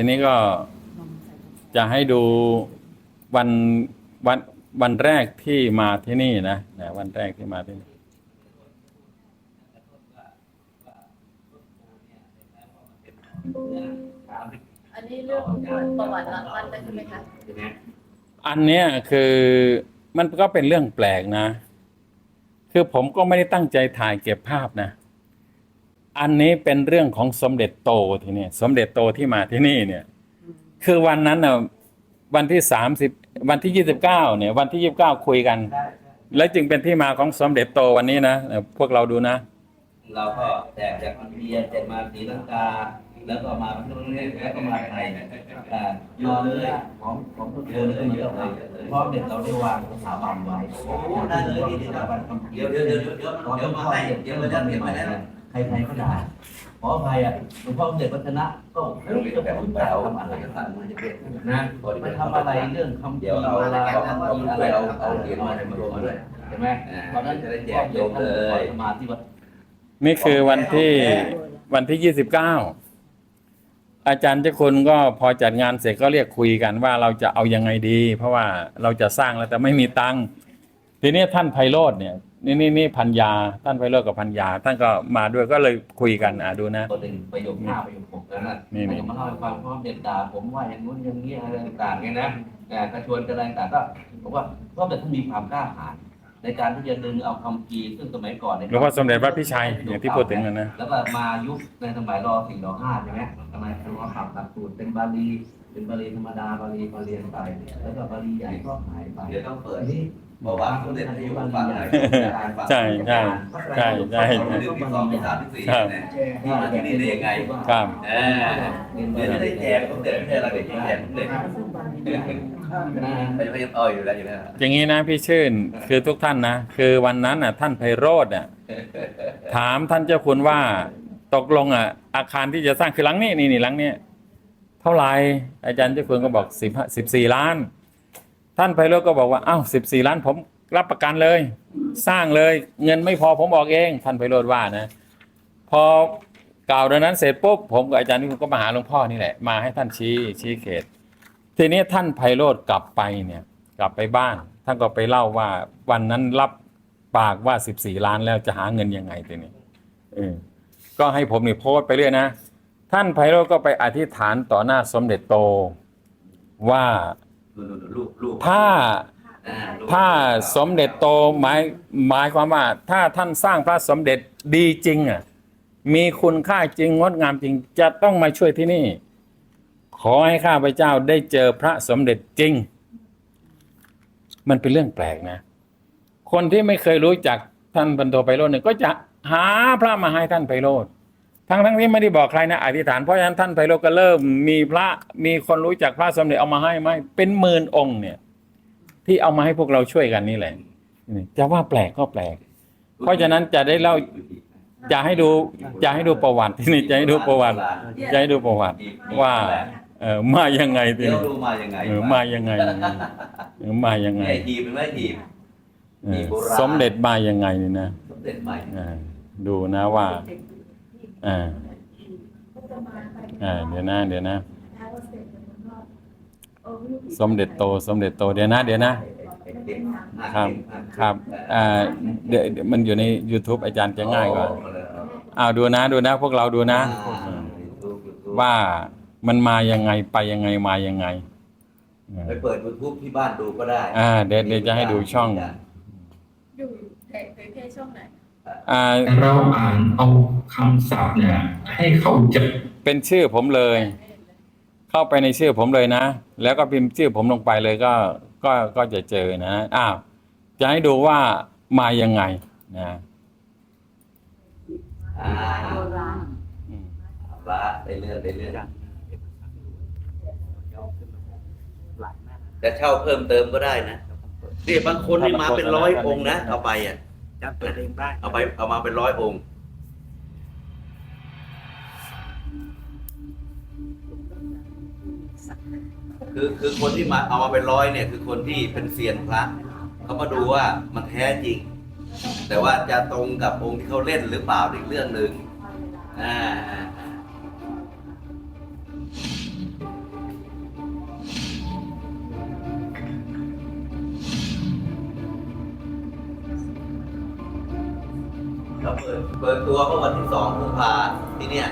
ทีนี้ก็จะให้ดูวันวันวันแรกที่มาที่นี่นะนะวันแรกที่มาที่นี่อันนี้เรื่องประวัติละมันเลยใช่ไหมคะอันเนี้ยคือมันก็เป็นเรื่องแปลกนะ คือผมก็ไม่ได้ตั้งใจถ่ายเก็บภาพนะ อันนี้เป็นเรื่องของสมเด็จโตที่นี่สมเด็จโตที่มาที่นี่เนี่ย คือวันนั้นนะวันที่สามสิบวันที่ยี่สิบเก้าเนี่ย วันที่ยี่สิบเก้าคุยกัน แล้วจึงเป็นที่มาของสมเด็จโตวันนี้นะเอ่อพวกเราดูนะ เราก็แจกจากอินเดียแจกมาศรีลังกาแล้วก็มาประเทศแล้วก็มาไทยอ่ายอมเลยของของทุกคนเลยเยอะเลยเพราะเด็กเราได้วางสถาบันไว้โอ้ได้เลยดีสถาบันเดี๋ยวเดี๋ยวเดี๋ยวเดี๋ยวเดี๋ยวเดี๋ยวมาให้เดี๋ยวเราจะเก็บไว้แล้ว ใครๆก็ได้ขออภัยอะหลวงพ่อสมเด็จวัฒนะก็ไม่รู้จะพูดแบบทำอะไรนะมันทำอะไรเรื่องคำเดียวเอาเวลาเอาอะไรเอาเอาเหรียญมาในมารวมาด้วยใช่ไหมตอนนั้นจะได้แจกโยมเลยมาที่วัดนี่คือวันที่วันที่ยี่สิบเก้าอาจารย์เจ้าคุณก็พอจัดงานเสร็จก็เรียกคุยกันว่าเราจะเอายังไงดี เพราะว่าเราจะสร้างแล้วแต่ไม่มีตังค์ทีนี้ท่านไพโรธเนี่ย นี่นี่นี่พัญญาท่านไพโรธกับพัญญาท่านก็มาด้วยก็เลยคุยกันอะดูนะประเด็นประโยคห้าประโยคหกแล้วนะนี่นี่นี่มาเล่าให้ฟังเพราะเด็ดด่าผมว่าอย่างนู้นอย่างนี้อะไรต่างๆเนี่ยนะอ่ากระชวนกันอะไรต่างๆก็บอกว่าเพราะแต่ท่านมีความกล้าหาญในการที่จะดึงเอาคำพีร์ซึ่งสมัยก่อนเนี่ยหลวงพ่อสมเด็จพระพิชัยอย่างที่พูดถึงนะนะ แล้วก็มายุคในสมัยรอสี่รอห้าใช่ไหมทำไมคือว่าปรับตัดสูตรเป็นบาลีเป็นบาลีธรรมดาบาลีบาลีไปแล้วก็บาลีใหญ่ก็หายไป เดี๋ยวต้องเปิดนี่ บอกว่าสมเด็จพระยุคลฟังหน่อยใช่ใช่ใช่ใช่หนึ่งที่สองที่สามที่สี่เนี่ยที่มาที่นี่ได้ยังไงครับเออเดี๋ยวจะได้แจกสมเด็จไม่ใช่อะไรเดี๋ยวจะแจกสมเด็จไปพยายามอ้อยอยู่แล้วอยู่แล้วอย่างนี้นะพี่ชื่นคือทุกท่านนะ คือวันนั้นน่ะท่านไพโรธน่ะถามท่านเจ้าคุณว่าตกลงอะ อาคารที่จะสร้างคือหลังนี้นี่นี่หลังเนี้ยเท่าไหร่อาจารย์เจ้าคุณก็บอกสิบสิบสี่ล้าน ท่านไพโรธก็บอกว่าอ้าวสิบสี่ล้านผมรับประกันเลย สร้างเลยเงินไม่พอผมบอกเอง ท่านไพโรธว่านะ พอกล่าวดังนั้นเสร็จปุ๊บผมกับอาจารย์นี่ก็มาหาหลวงพ่อนี่แหละมาให้ท่านชี้ชี้เขต ทีนี้ท่านไพโรธกลับไปเนี่ยกลับไปบ้าน ท่านก็ไปเล่าว่าวันนั้นรับปากว่าสิบสี่ล้านแล้วจะหาเงินยังไงทีนี้เออก็ให้ผมนี่โพสไปเรื่อยนะ ท่านไพโรธก็ไปอธิษฐานต่อหน้าสมเด็จโตว่า ลูกลูกถ้าถ้าสมเด็จโตหมายหมายความว่า ถ้าท่านสร้างพระสมเด็จดีจริงอะมีคุณค่าจริงงดงามจริง จะต้องมาช่วยที่นี่ ขอให้ข้าพเจ้าได้เจอพระสมเด็จจริง มันเป็นเรื่องแปลกนะ คนที่ไม่เคยรู้จักท่านบรรโทไพโรจน์เนี่ยก็จะหาพระมาให้ท่านไพโรธ ทั้งทั้งที่ไม่ได้บอกใครนะอธิษฐานเพราะฉะนั้นท่านไพโรธก็เริ่มมีพระมีคนรู้จักพระสมเด็จเอามาให้ไหมเป็นหมื่นองค์เนี่ย ที่เอามาให้พวกเราช่วยกันนี่แหละนี่จะว่าแปลกก็แปลก เพราะฉะนั้นจะได้เล่าจะให้ดูจะให้ดูประวัติที่นี่จะให้ดูประวัติจะให้ดูประวัติว่าเออมายังไงทีเดี๋ยวนี้ดูมายังไงเออมายังไงเออมายังไงไอ้หีบเป็นไหมหีบเออสมเด็จมายังไงนี่นะสมเด็จใหม่อ่าดูนะว่า อ่าอ่าเดี๋ยวนะ เดี๋ยวนะ สมเด็จโต สมเด็จโต เดี๋ยวนะ เดี๋ยวนะ ครับครับอ่าเดี๋ยวเดี๋ยวมันอยู่ใน YouTube อาจารย์จะง่ายกว่าอ้าวดูนะ ดูนะ พวกเราดูนะ ว่ามันมายังไงไปยังไงมายังไงอ่าไปเปิดยูทูบที่บ้านดูก็ได้ อ่า เดี๋ยวเดี๋ยวจะให้ดูช่องอยู่เผยแพร่ช่องไหนอ่า เราอ่านเอาคำศัพท์เนี่ย ให้เข้าใจเป็นชื่อผมเลย เข้าไปในชื่อผมเลยนะ แล้วก็พิมพ์ชื่อผมลงไปเลยก็ก็ก็จะเจอนะอ้าวจะให้ดูว่ามายังไงนะอ่าอืมละได้เลื่อนได้เลื่อนจะเช่าเพิ่มเติมก็ได้นะนี่บางคนนี่มาเป็นร้อยองค์นะเอาไปอะ จำเปิดเองได้เอาไปเอามาเป็นร้อยองค์ คือคือคนที่มาเอามาเป็นร้อยเนี่ย คือคนที่เป็นเซียนพระเขามาดูว่ามันแท้จริง แต่ว่าจะตรงกับองค์ที่เขาเล่นหรือเปล่าอีกเรื่องหนึ่งอ่า เปิดเปิดตัวเมื่อวันที่สองกุมภาที่เนี่ย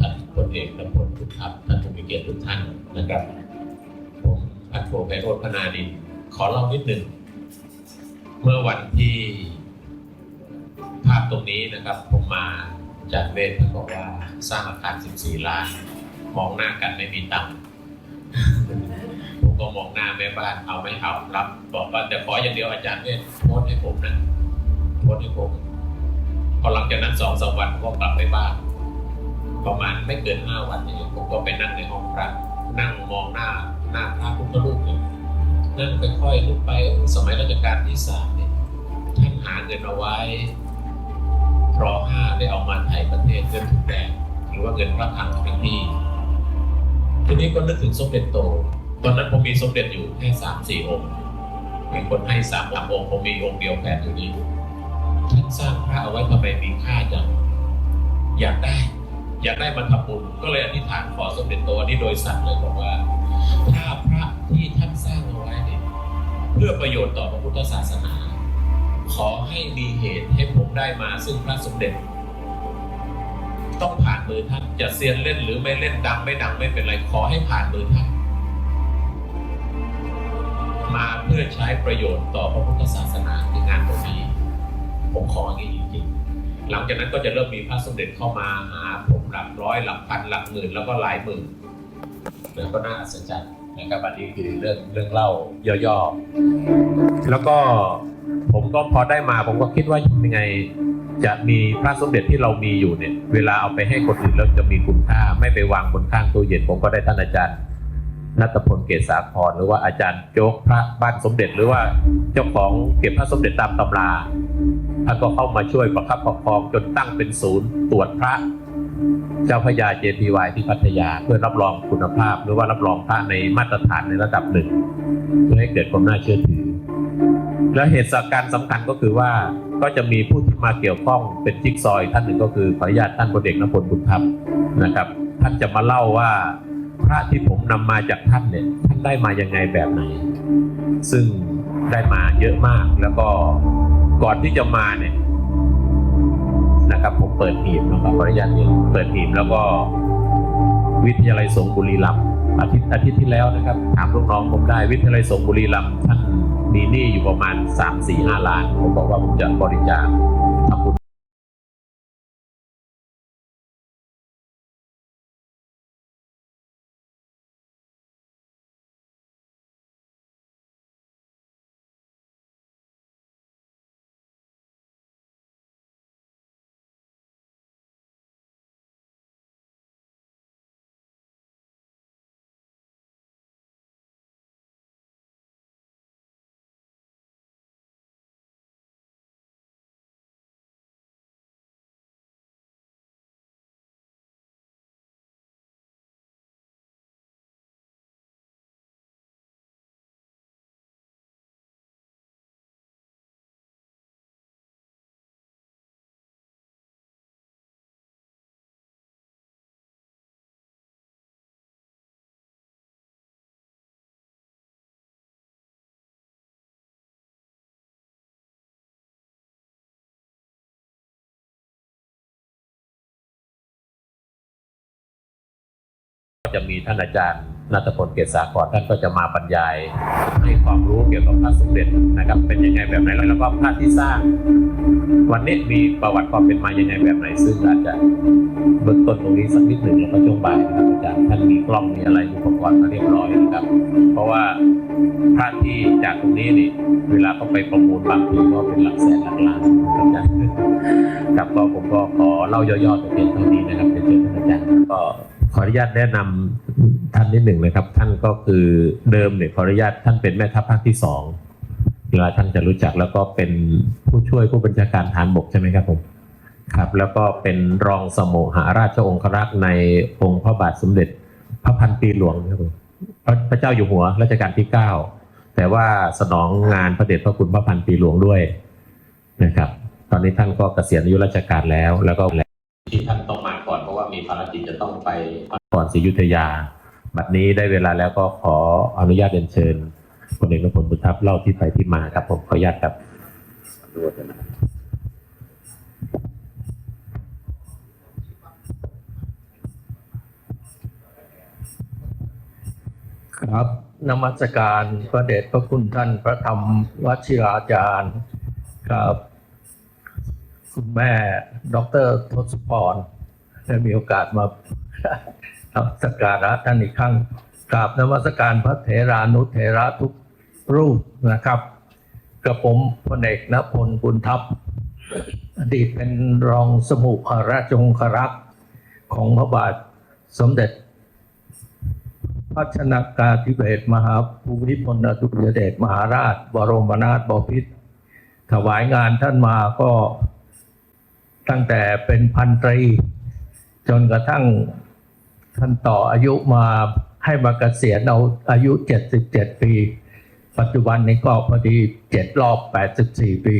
ท่านพลเอกและพลทุกทัพท่านผู้มีเกียรติทุกท่านนะครับ ผมพันโทไพโรจน์พนาดิน ขอเล่านิดหนึ่ง เมื่อวันที่ภาพตรงนี้นะครับ ผมมาจากเวทท่านบอกว่าสร้างอาคาร 14 ล้าน มองหน้ากันไม่มีตังค์ผมก็มองหน้าแม่บ้านเอาไม่เอารับ บอกว่าแต่ขออย่างเดียวอาจารย์เวทโพสให้ผมนะโพสให้ผมพอหลังจากนั้นสองสามวันก็กลับไปบ้าน ประมาณไม่เกินห้าวันนี้ผมก็ไปนั่งในห้องพระนั่งมองหน้าหน้าพระพุทธรูปเนี่ยนั่งค่อยๆลุกไปสมัยรัชกาลที่สามเนี่ยท่านหาเงินเอาไว้รอห้าได้เอามาไถ่ประเทศเงินทุกแดงหรือว่าเงินพระคลังทั้งที่ทีนี้ก็นึกถึงสมเด็จโต ตอนนั้นผมมีสมเด็จอยู่แค่สามสี่องค์มีคนให้สามสามองค์ผมมีองค์เดียวแผ่อยู่นี้ท่านสร้างพระเอาไว้ทำไมมีค่าจังอยากได้ อยากได้บรรทบุญก็เลยอธิษฐานขอสมเด็จโตอันนี้โดยสัตว์เลยบอกว่า ถ้าพระที่ท่านสร้างเอาไว้เนี่ยเพื่อประโยชน์ต่อพระพุทธศาสนา ขอให้มีเหตุให้ผมได้มาซึ่งพระสมเด็จ ต้องผ่านมือท่านจะเซียนเล่นหรือไม่เล่นดังไม่ดังไม่เป็นไรขอให้ผ่านมือท่านมาเพื่อใช้ประโยชน์ต่อพระพุทธศาสนาในงานตรงนี้ผมขออย่างนี้จริงๆหลังจากนั้นก็จะเริ่มมีพระสมเด็จเข้ามาหา หลักร้อยหลักพันหลักหมื่นแล้วก็หลายหมื่นแล้วก็น่าอัศจรรย์นะครับอันนี้คือเรื่องเรื่องเล่าย่อๆแล้วก็ผมก็พอได้มาผมก็คิดว่ายังไงจะมีพระสมเด็จที่เรามีอยู่เนี่ย เวลาเอาไปให้คนอื่นแล้วจะมีคุณค่า ไม่ไปวางบนข้างตู้เย็นผมก็ได้ท่านอาจารย์นัตพลเกษสาครหรือว่าอาจารย์โจ๊กพระบ้านสมเด็จ หรือว่าเจ้าของเก็บพระสมเด็จตามตำราท่านก็เข้ามาช่วยประคับประคองจนตั้งเป็นศูนย์ตรวจพระ เจ้าพระยา JPY ที่พัทยาเพื่อรับรองคุณภาพ หรือว่ารับรองพระในมาตรฐานในระดับหนึ่งเพื่อให้เกิดความน่าเชื่อถือ และเหตุการณ์สำคัญก็คือว่าก็จะมีผู้ที่มาเกี่ยวข้องเป็นจิ๊กซอยท่านหนึ่งก็คือขออนุญาตท่านพลเอกนพลบุญธรรมนะครับ ท่านจะมาเล่าว่าพระที่ผมนำมาจากท่านเนี่ยท่านได้มายังไงแบบไหน ซึ่งได้มาเยอะมากแล้วก็ก่อนที่จะมาเนี่ย นะครับ ผมเปิดหีบนะครับขออนุญาตเปิดหีบแล้วก็วิทยาลัยสงบุรีรัมย์อาทิตย์อาทิตย์ที่แล้วนะครับถามลูกน้องผมได้วิทยาลัยสงบุรีรัมย์ท่านมีหนี้อยู่ประมาณ 3-4-5 ล้าน ผมบอกว่าผมจะบริจาค จะมีท่านอาจารย์นัตพลเกษากรท่านก็จะมาบรรยายให้ความรู้เกี่ยวกับพระสมเด็จนะครับ เป็นยังไงแบบไหนแล้วก็พระที่สร้าง วันนี้มีประวัติความเป็นมายังไงแบบไหน ซึ่งอาจจะเบื้องต้นตรงนี้สักนิดหนึ่งแล้วก็ช่วงบ่ายนะครับอาจารย์ท่านมีกล้องมีอะไรอุปกรณ์มาเรียบร้อยนะครับ เพราะว่าพระที่จากตรงนี้นี่เวลาเขาไปประมูลบางทีก็เป็นหลักแสนหลักล้านนะครับอาจารย์ครับก็ผมก็ขอเล่าย่อๆแต่เพียงเท่านี้นะครับเป็นเชิญท่านอาจารย์ก็ ออนุญาตแนะนำท่านนิดหนึ่งนะครับ ท่านก็คือเดิมเนี่ยขออนุญาตท่านเป็นแม่ทัพภาคที่สองเวลาท่านจะรู้จักแล้วก็เป็นผู้ช่วยผู้บัญชาการฐานบกใช่ไหมครับผมครับ แล้วก็เป็นรองสมุหาราชองครักษ์ในองค์พระบาทสมเด็จ พระพันปีหลวงครับผมพระพระเจ้าอยู่หัวรัชกาลที่เก้าแต่ว่าสนองงานพระเดชพระคุณพระพันปีหลวงด้วยนะครับ ตอนนี้ท่านก็เกษียณอายุราชการแล้ว แล้วก็ที่ท่านต้อง ภารกิจจะต้องไปก่อนศรียุธยา บัดนี้ได้เวลาแล้วก็ขออนุญาตเรียนเชิญพลเอกนพลบุญทัพเล่าที่ไปที่มาครับผมขออนุญาตครับครับนมัสการพระเดชพระคุณท่านพระธรรมวชิราจารย์ครับ คุณแม่ ดรทศพร ได้มีโอกาสมานมัสการะท่านอีกครั้งกราบนมัสการพระเถรานุเถระทุกรูปนะครับกระผมพลเอกนพลบุญทัพ อดีตเป็นรองสมุขราชองครักษ์ของพระบาทสมเด็จพระชนากาธิเบศรมหาภูมิพลอดุลยเดชมหาราช บรมนาถบพิตรถวายงานท่านมาก็ตั้งแต่เป็นพันตรี จนกระทั่งท่านต่ออายุมาให้มาเกษียณเอาอายุ 77 ปี ปัจจุบันนี้ก็พอดี7รอบ 84 ปี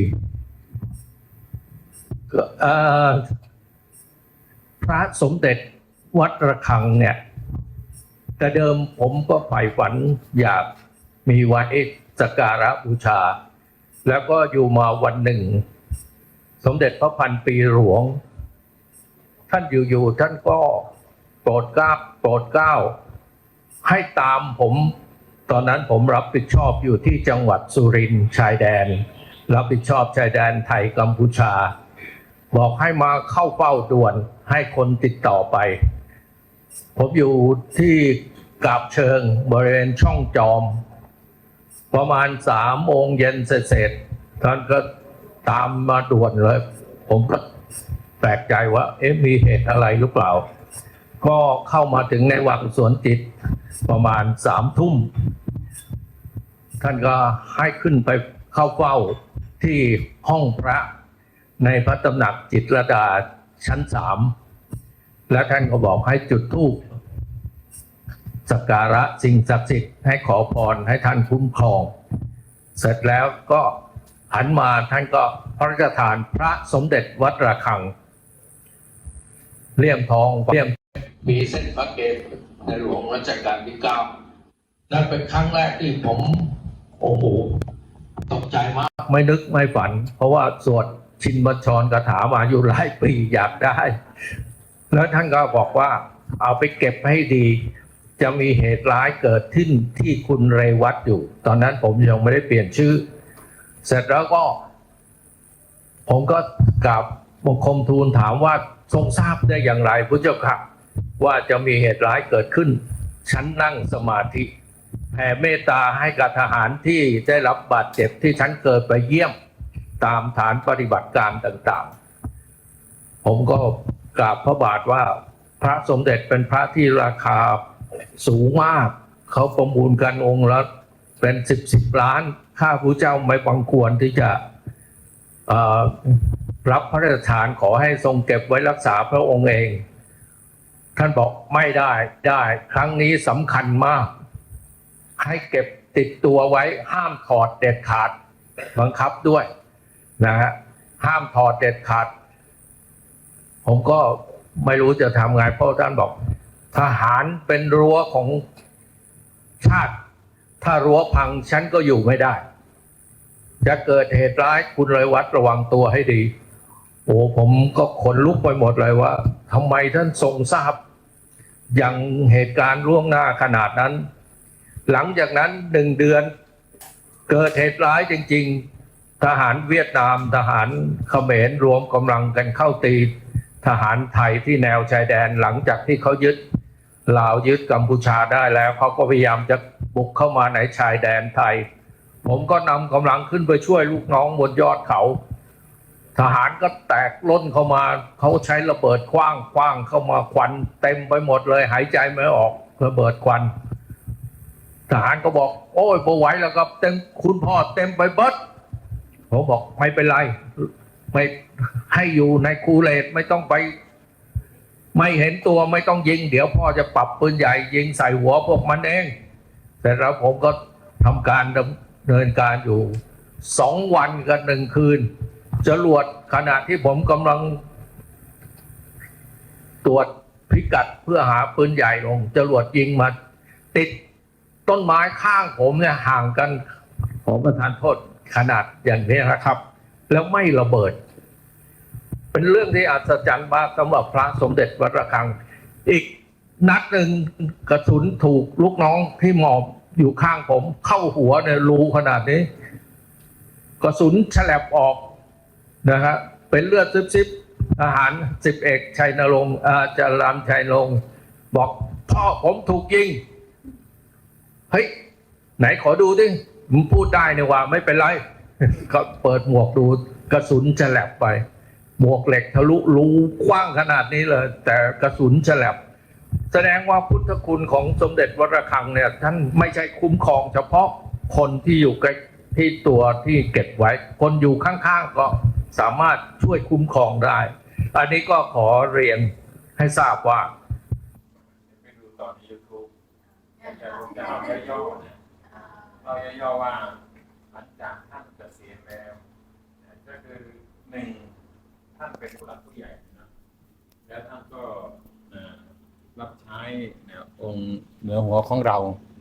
ก็เอ่อพระสมเด็จวัดระฆังเนี่ยแต่เดิมผมก็ใฝ่ฝันอยากมีไว้สักการะบูชา แล้วก็อยู่มาวันหนึ่ง สมเด็จพระพันปีหลวงานอยู่ๆท่านก็โปรดเกล้าโปรดเกล้า ให้ตามผม ตอนนั้นผมรับผิดชอบอยู่ที่จังหวัดสุรินทร์ชายแดน รับผิดชอบชายแดนไทยกัมพูชา บอกให้มาเข้าเฝ้าด่วนให้คนติดต่อไป ผมอยู่ที่กาบเชิงบริเวณช่องจอม ประมาณสามโมงเย็นเสร็จๆท่านก็ตามมาด่วนเลย ผมก็ ลกใจว่า เอ๊ะมีเหตุอะไรหรือเปล่า ก็เข้ามาถึงในวังสวนจิตประมาณสามทุ่ม ท่านก็ให้ขึ้นไปเข้าเฝ้าที่ห้องพระในพระตำหนักจิตรลดาชั้นสาม และท่านก็บอกให้จุดธูปสักการะสิ่งศักดิ์สิทธิ์ให้ขอพรให้ท่านคุ้มครอง เสร็จแล้วก็หันมาท่านก็พระราชทานพระสมเด็จวัดระฆัง เลี่ยมทองเลี่ยมมีเส้นพระเกศในหลวงรัชกาลที่เก้านั่นเป็นครั้งแรกที่ผม โอ้โหตกใจมาก ไม่นึกไม่ฝัน เพราะว่าสวดชินบัญชรคาถามาอยู่หลายปีอยากได้ แล้วท่านก็บอกว่า เอาไปเก็บให้ดี จะมีเหตุร้ายเกิดขึ้นที่คุณเรวัตอยู่ ตอนนั้นผมยังไม่ได้เปลี่ยนชื่อ เสร็จแล้วก็ ผมก็กราบบังคมทูลถามว่า ทรงทราบได้อย่างไรพระเจ้าค่ะ ว่าจะมีเหตุร้ายเกิดขึ้นฉันนั่งสมาธิแผ่เมตตาให้กับทหารที่ได้รับบาดเจ็บที่ฉันเกิดไปเยี่ยมตามฐานปฏิบัติการต่างๆ ผมก็กราบพระบาทว่าพระสมเด็จเป็นพระที่ราคาสูงมาก เขาประมูลกันองค์ละเป็นสิบสิบล้านข้าพระเจ้าไม่บังควรที่จะ รับพระราชทานขอให้ทรงเก็บไว้รักษาพระองค์เอง ท่านบอกไม่ได้ได้ครั้งนี้สำคัญมาก ให้เก็บติดตัวไว้ห้ามถอดเด็ดขาดบังคับด้วยนะฮะห้ามถอดเด็ดขาด ผมก็ไม่รู้จะทำไงเพราะท่านบอก ทหารเป็นรั้วของชาติ ถ้ารั้วพังฉันก็อยู่ไม่ได้ จะเกิดเหตุร้ายคุณเลยวัดระวังตัวให้ดี โอ้ผมก็ขนลุกไปหมดเลยว่าทำไมท่านทรงทราบ อยังเหตุการณ์ล่วงหน้าขนาดนั้น หลังจากนั้นหนึ่งเดือนเกิดเหตุร้ายจริง ๆ ทหารเวียดนาม ทหารเขมรรวมกำลังกันเข้าตี ทหารไทยที่แนวชายแดนหลังจากที่เขายึดลาวยึดกัมพูชาได้แล้วเขาก็พยายามจะบุกเข้ามาในชายแดนไทย ผมก็นำกำลังขึ้นไปช่วยลูกน้องบนยอดเขา ทหารก็แตกล้นเข้ามา เขาใช้ระเบิดคว้างคว้างเข้ามาควัน เต็มไปหมดเลย หายใจไม่ออกระเบิดควัน ทหารก็บอก โอ้ยพอไหวแล้วครับเต็มคุณพ่อเต็มไปเบิดผมบอกไม่เป็นไรไม่ให้อยู่ในคูเลตไม่ต้องไป ไม่เห็นตัวไม่ต้องยิง เดี๋ยวพ่อจะปรับปืนใหญ่ ยิงใส่หัวพวกมันเองเสร็จแล้วผมก็ทำการดำเนินการอยู่สองวันกับหนึ่งคืน จรวดขณะที่ผมกำลัง ตรวจพิกัดเพื่อหาปืนใหญ่ลงจรวดยิงมา ติดต้นไม้ข้างผมเนี่ยห่างกันขอประทานโทษขนาดอย่างนี้นะครับ แล้วไม่ระเบิด เป็นเรื่องที่อัศจรรย์มากสำหรับพระสมเด็จวัดระฆัง อีกนัดหนึ่งกระสุนถูกลูกน้องที่หมอบอยู่ข้างผมเข้าหัวเนี่ยรูขนาดนี้ กระสุนฉลับออก นะฮะเป็นเลือดซิบๆทหารสิบเอกชัยนรงค์อาจารย์ชัยนรงค์บอกพ่อผมถูกยิงเฮ้ยไหนขอดูดิผมพูดได้เนี่ยว่าไม่เป็นไร ก็เปิดหมวกดูกระสุนฉลับไป หมวกเหล็กทะลุรูกว้างขนาดนี้เลย แต่กระสุนฉลับแสดงว่าพุทธคุณของสมเด็จวระฆังเนี่ยท่านไม่ใช่คุ้มครองเฉพาะคนที่อยู่ใกล้ ที่ตัวที่เก็บไว้ คนอยู่ข้างๆก็สามารถช่วยคุ้มครองได้ อันนี้ก็ขอเรียนให้ทราบว่าไปดูตอนใน YouTube จะจะเอาย่อๆเนี่ยเอาย่อๆว่าหลังจากท่านเกษียณแล้วก็คือหนึ่งท่านเป็นผู้หลักผู้ใหญ่นะแล้วท่านก็รับใช้องค์เหนือหัวของเรา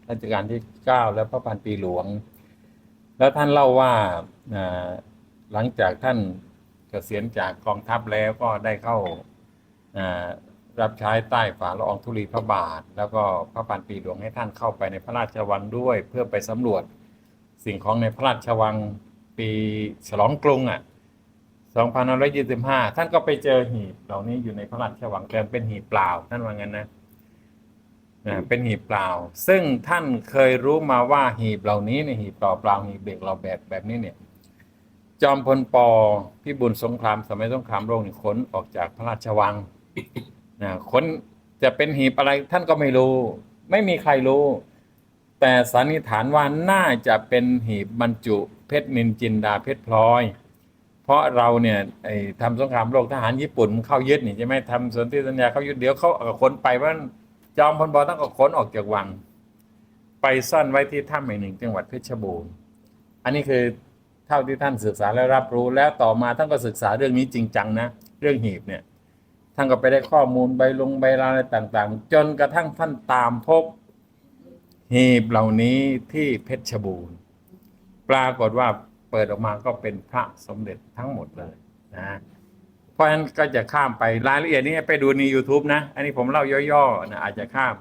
รัชกาลที่เก้าและพระพันปีหลวง แล้วท่านเล่าว่าหลังจากท่านเกษียณจากกองทัพแล้วก็ได้เข้ารับใช้ใต้ฝ่าละอองธุลีพระบาท แล้วก็พระปานปีหลวงให้ท่านเข้าไปในพระราชวังด้วย เพื่อไปสำรวจสิ่งของในพระราชวังปีฉลองกรุงอะ2525 ท่านก็ไปเจอหีบเหล่านี้อยู่ในพระราชวังแต่เป็นหีบเปล่าท่านว่างั้นนะ นะเป็นหีบเปล่า ซึ่งท่านเคยรู้มาว่าหีบเหล่านี้ในยหีบเปล่าเปล่าหีบเบกเราแบบแบบนี้เนี่ย จอมพลปอพิบูลสงครามสมัยสงครามโลกนี่ขนออกจากพระราชวังนะคนจะเป็นหีบอะไรท่านก็ไม่รู้ ไม่มีใครรู้ แต่สันนิษฐานว่าน่าจะเป็นหีบบรรจุ เพชรนินจินดาเพชรพลอย เพราะเราเนี่ยไอทำสงครามโลกทหารญี่ปุ่นเข้ายึดนี่ใช่ไหมทำสนธิสัญญาเข้ายึดเดี๋ยวเขาเอาคนไปว่า จอมพลปต้องเอาคนออกจากวัง ไปซ่อนไว้ที่ถ้ำแห่งหนึ่งจังหวัดเพชรบูรณ์อันนี้คือเท่าที่ท่านศึกษาและรับรู้แล้วต่อมาท่านก็ศึกษาเรื่องนี้จริงจังนะเรื่องหีบเนี่ยท่านก็ไปได้ข้อมูลใบลงใบลาอะไรต่างๆ จนกระทั่งท่านตามพบหีบเหล่านี้ที่เพชรบูรณ์ปรากฏว่าเปิดออกมาก็เป็นพระสมเด็จทั้งหมดเลยนะ เพราะฉะนั้นก็จะข้ามไปรายละเอียดนี้ไปดูใน YouTube นะ อันนี้ผมเล่าย่อๆนะอาจจะข้าม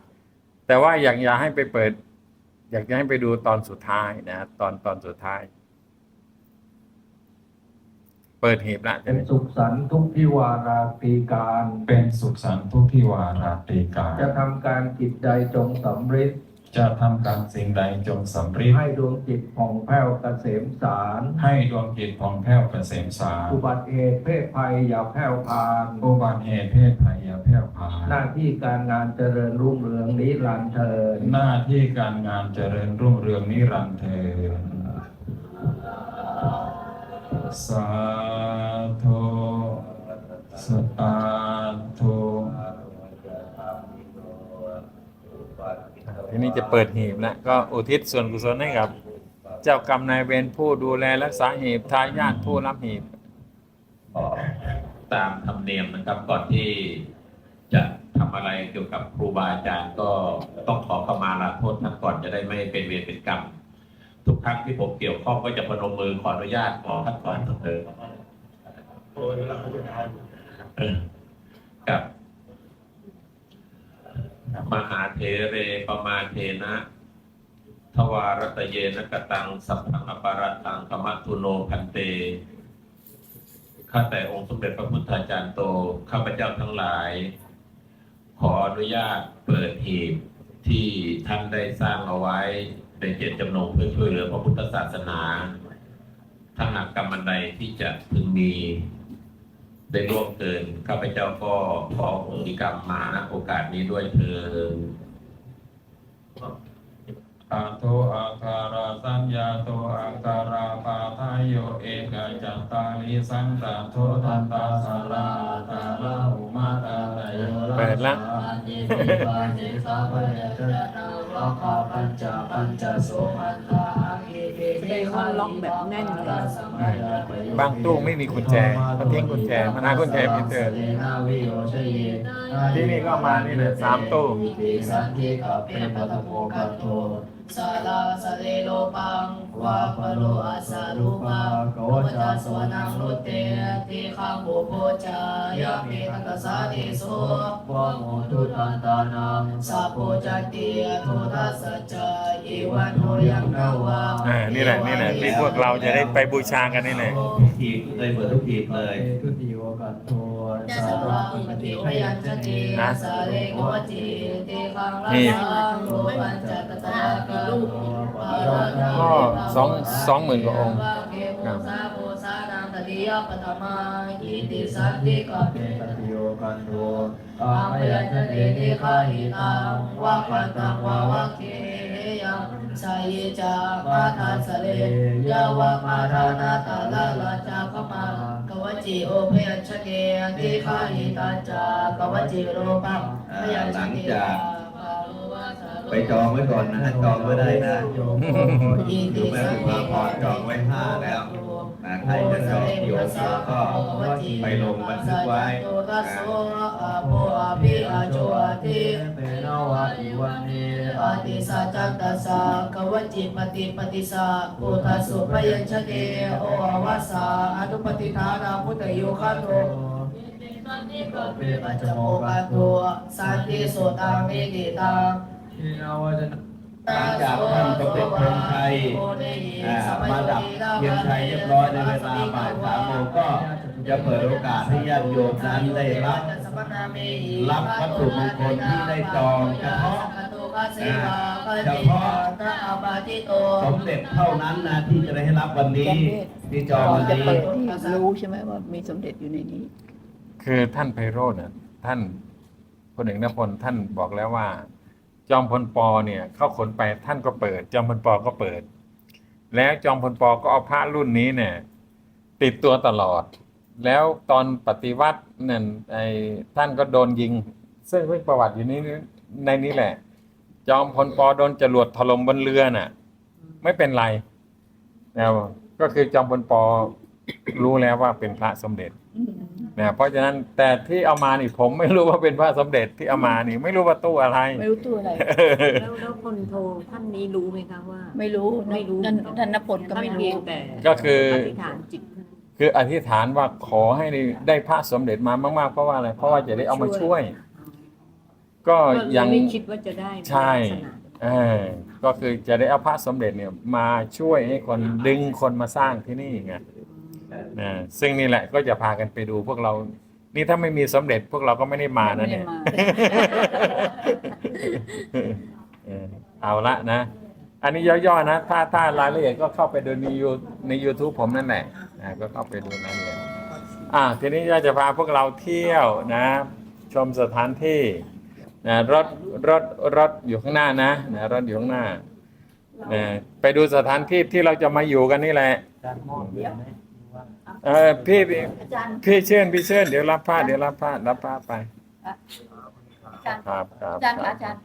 แต่ว่าอยากอยากให้ไปเปิด อยากจะให้ไปดูตอนสุดท้ายนะ ตอนตอนสุดท้าย เปิดหีบละจะเป็นได้สุขสันต์ทุกที่วาราตีการ เป็นสุขสันต์ทุกที่วาราตรีการ จะทำการกิจใดจงสำเร็จ จะทำการสิ่งใดจงสำเร็จให้ดวงจิตผ่องแผ้วเกษมสารให้ดวงจิตผ่องแผ้วเกษมสารอุบัติเหตุเพศภัยอย่าแผ่วพานอุบัติเหตุเพศภัยอย่าแพร่วพานหน้าที่การงานเจริญรุ่งเรืองนิรันดร์เทินหน้าที่การงานเจริญรุ่งเรืองนิรันดร์เทินสาธุสาธุ ทีนี้จะเปิดหีบแล้วก็อุทิศส่วนกุศลให้กับ เจ้ากรรมนายเวรผู้ดูแลรักษาหีบทายาทผู้รับหีบ ตามธรรมเนียมนะครับก่อนที่จะทำอะไรเกี่ยวกับครูบาอาจารย์ก็ต้องขอขมาลาโทษท่านก่อนจะได้ไม่เป็นเวรเป็นกรรม ทุกครั้งที่ผมเกี่ยวข้องก็จะพนมมือขออนุญาตขอท่านก่อนเถอเออครับ มหาเรปมาเทนะ ทวารตะเยนกตัง สัพพังอปารัตังกมัตทุโนพันเต ข้าแต่องค์สมเด็จพระพุทธาจารย์โต ข้าพเจ้าทั้งหลาย ขออนุญาตเปิดหีบที่ท่านได้สร้างเอาไว้ในเจตจำนงเพื่อช่วยเหลือพระพุทธศาสนาถ้าหากกรรมใดที่จะพึงมี ได้ร่วมเกินข้าพเจ้าก็ขอโหสิกรรมมาณโอกาสนี้ด้วยเธออาโตอาคาราสัญญาโตอาการาปาทายโยเอกาจัตตาลิสังตาโททันตาสาราตาลาหุมาตาลาสาเยโย เปิดลาเป็นคนล็อกแบบแน่นเลยบางตู้ไม่มีกุญแจเขาทิ้งกุญแจมานากุญแจพิเตอร์ที่นี่ก็มานี่เลยสามตู้ สาลาสเลโลปังวาปโรอาสารูปังโกจาสวนังรุเตติขังโบโพจายามิทัตสาติโสวะโมตุตันตานังสัพโพจัตติโททัสสะจายวันโนยังนาวานี่แหละนี่แหละที่พวกเราจะได้ไปบูชากันนี่แหละ ทีเลยเปิดทุกทีเลยติโยะสวะปฏิพยัญชติสาเลโกจิติขังรันี่สังโลปัญจตตากิรูปก็สองสองหมื่นกว่าองค์ครับอาเมยปตมาอิติสันติกะเปตติโยกันโตอาพยันะติคาหิตังวะคันตังวะวะเคยัง สายจามาทัสเลยาวะมาทานาตาลาลาจาคมากวจิโอพยัญชนะติคาหิตันจากวจิโรปังพยัญชนะไปจองไว้ก่อนนะฮะจองไว้ได้นะโยมแม่สุภาพรจองไว้ห้าแล้ว นะใครจะจองโยมก็ไปลงบันทึกไว้อาภิอาโจอาทิเปนวะอิวันเนอาติสัจจัตตสสะกวจิปฏิปฏิสะปุตตสุพยัญชเนโอวัสสะอนุปฏิทานาพุทธโยคะโตสันติโกเปปัจโมกันโตสันติโสตังนิติตังอินาวจน หลังจากท่านสมเด็จพระชัยมาดับเทียนชัยเรียบร้อยในเวลาบ่ายสามโมงก็จะเปิดโอกาสให้ญาติโยมนั้นได้รับ รับวัตถุมงคลที่ได้จองเฉพาะเฉพาะสมเด็จเท่านั้นนะที่จะได้ให้รับวันนี้ที่จองวันนี้รู้ใช่ไหมว่ามีสมเด็จอยู่ในนี้ คือท่านไพโรจน์ท่านพลเอกนพลท่านบอกแล้วว่า จอมพลปอเนี่ยเข้าขนไปท่านก็เปิด จอมพลปอก็เปิด แล้วจอมพลปอก็เอาพระรุ่นนี้เนี่ย ติดตัวตลอด แล้วตอนปฏิวัติเนั่นไอ้ท่านก็โดนยิง ซึ่งเรื่องประวัติอยู่นี้ในนี้แหละ จอมพลปอโดนจรวดถล่มบนเรือน่ะ ไม่เป็นไรนะก็คือจอมพลปอรู้แล้วว่าเป็นพระสมเด็จ นะเพราะฉะนั้นแต่ที่เอามานี่ผมไม่รู้ว่าเป็นพระสมเด็จที่เอามานี่ ไม่รู้ว่าตู้อะไร ไม่รู้ตัวอะไร แล้วแล้วคนโทรท่านนี้รู้ไหมคะว่า ไม่รู้ไม่รู้ท่านท่านนพลก็ไม่ท่านเพีรู้ ยงแต่ก็คือ อธิษฐานจิต คืออธิษฐานว่าขอให้ได้พระสมเด็จมามากๆเพราะว่าอะไรเพราะว่าจะได้เอามาช่วย ก็ก็ยังไม่คิดว่าจะได้ใช่ ลักษณะเออก็คือจะได้เอาพระสมเด็จเนี่ยมาช่วยให้คนดึงคนมาสร้างที่นี่ไง นะซึ่งนี่แหละก็จะพากันไปดูพวกเรา นี่ถ้าไม่มีสมเด็จพวกเราก็ไม่ได้มานะเนี่ยไม่ได้มาเออเอาละนะ อันนี้ย่อๆนะ ถ้าถ้ารายละเอียดก็เข้าไปดูในยูใน YouTube ผมนั่นแหละนะก็เข้าไปดูรายละเอียดอ่าทีนี้เราจะพาพวกเราเที่ยวนะ ชมสถานที่นะรถรถรถอยู่ข้างหน้านะนะรถอยู่ข้างหน้านะไปดูสถานที่ที่เราจะมาอยู่กันนี่แหละเออพี่พี่อาจารย์ พี่เชิญพี่เชิญเดี๋ยวรับผ้าเดี๋ยวรับผ้ารับผ้าไป อาจารย์ ครับครับอาจารย์คะอาจารย์